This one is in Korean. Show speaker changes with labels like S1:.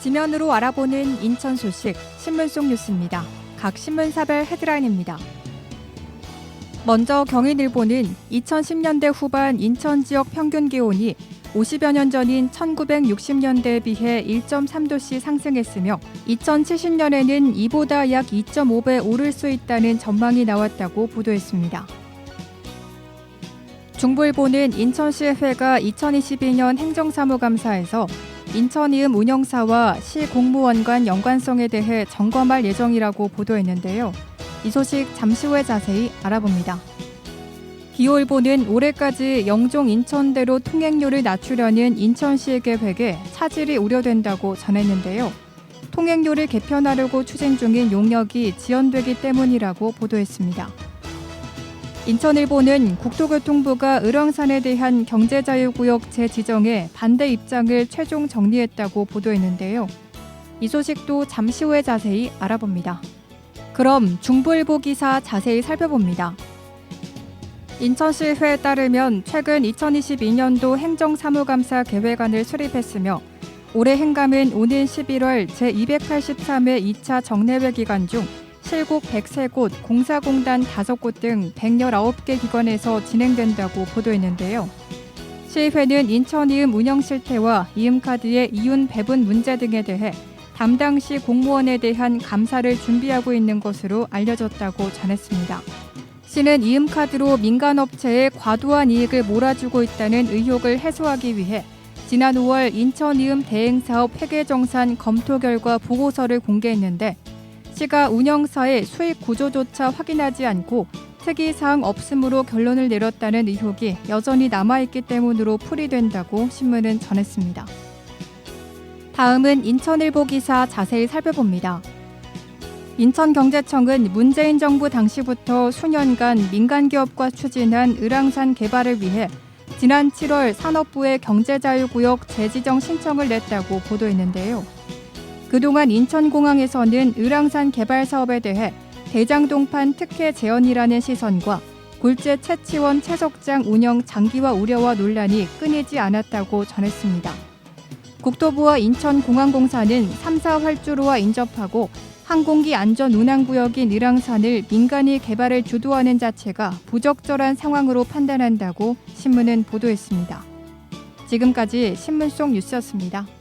S1: 지면으로 알아보는 인천 소식 신문 속 뉴스입니다. 각 신문사별 헤드라인입니다. 먼저 경인일보는 2010년대 후반 인천 지역 평균 기온이 50여 년 전인 1960년대에 비해 1.3도씩 상승했으며 2070년에는 이보다 약 2.5배 오를 수 있다는 전망이 나왔다고 보도했습니다. 중부일보는 인천시의회가 2022년 행정사무감사에서 인천이음 운영사와 시 공무원 간 연관성에 대해 점검할 예정이라고 보도했는데요. 이 소식 잠시 후에 자세히 알아봅니다. 기호일보는 올해까지 영종 인천대로 통행료를 낮추려는 인천시의 계획에 차질이 우려된다고 전했는데요. 통행료를 개편하려고 추진 중인 용역이 지연되기 때문이라고 보도했습니다. 인천일보는 국토교통부가 을왕산에 대한 경제자유구역 재지정에 반대 입장을 최종 정리했다고 보도했는데요. 이 소식도 잠시 후에 자세히 알아봅니다. 그럼 중부일보 기사 자세히 살펴봅니다. 인천시의회에 따르면 최근 2022년도 행정사무감사 계획안을 수립했으며 올해 행감은 오는 11월 제283회 2차 정례회 기간 중 실곡 103곳, 공사공단 5곳 등 119개 기관에서 진행된다고 보도했는데요. 시의회는 인천이음 운영 실태와 이음카드의 이윤 배분 문제 등에 대해 담당시 공무원에 대한 감사를 준비하고 있는 것으로 알려졌다고 전했습니다. 시는 이음카드로 민간업체에 과도한 이익을 몰아주고 있다는 의혹을 해소하기 위해 지난 5월 인천이음 대행사업 회계정산 검토 결과 보고서를 공개했는데 시가 운영사의 수익 구조조차 확인하지 않고 특이사항 없음으로 결론을 내렸다는 의혹이 여전히 남아있기 때문으로 풀이된다고 신문은 전했습니다. 다음은 인천일보 기사 자세히 살펴봅니다. 인천경제청은 문재인 정부 당시부터 수년간 민간기업과 추진한 을왕산 개발을 위해 지난 7월 산업부에 경제자유구역 재지정 신청을 냈다고 보도했는데요. 그동안 인천공항에서는 을왕산 개발 사업에 대해 대장동판 특혜 재현이라는 시선과 굴재 채치원 채석장 운영 장기화 우려와 논란이 끊이지 않았다고 전했습니다. 국토부와 인천공항공사는 3사 활주로와 인접하고 항공기 안전 운항 구역인 을왕산을 민간이 개발을 주도하는 자체가 부적절한 상황으로 판단한다고 신문은 보도했습니다. 지금까지 신문 속 뉴스였습니다.